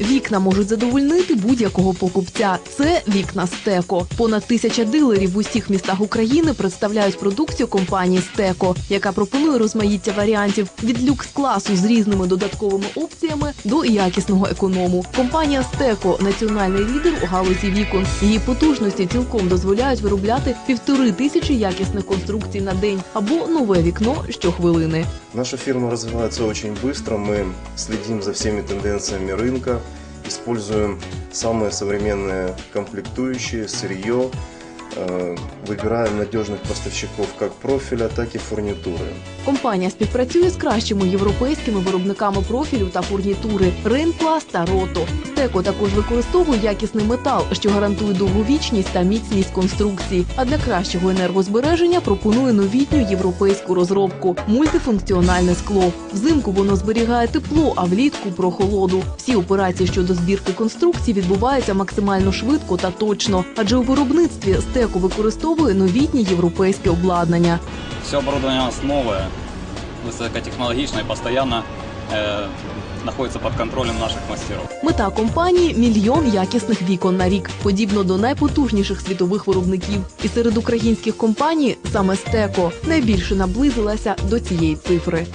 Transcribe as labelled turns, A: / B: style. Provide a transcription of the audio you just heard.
A: Вікна можуть задовольнити будь-якого покупця. Це вікна Стеко. Понад тисяча дилерів в усіх містах України представляють продукцію компанії Стеко, яка пропонує розмаїття варіантів від люкс-класу з різними додатковими опціями до якісного економу. Компанія Стеко національний лідер у галузі вікон. Її потужності цілком дозволяють виробляти півтори тисячі якісних конструкцій на день або нове вікно щохвилини.
B: Наша фирма развивается очень быстро, мы следим за всеми тенденциями рынка, используем самые современные комплектующие, сырье, э, выбираем надежных поставщиков как профиля, так и фурнитуры.
A: Компанія співпрацює з кращими європейськими виробниками профілю та фурнітури Рейнпласт та Рото. Стеко також використовує якісний метал, що гарантує довговічність та міцність конструкції. А для кращого енергозбереження пропонує новітню європейську розробку мультифункціональне скло. Взимку воно зберігає тепло, а влітку прохолоду. Всі операції щодо збірки конструкцій відбуваються максимально швидко та точно, адже у виробництві стеко використовує новітнє європейське обладнання.
C: Все оборудование у нас новое, высокотехнологичное, постоянно э, знаходиться під контролем наших мастеров.
A: Мета компанії мільйон якісних вікон на рік, подібно до найпотужніших світових виробників. І серед українських компаній саме Стеко найбільше наблизилася до цієї цифри.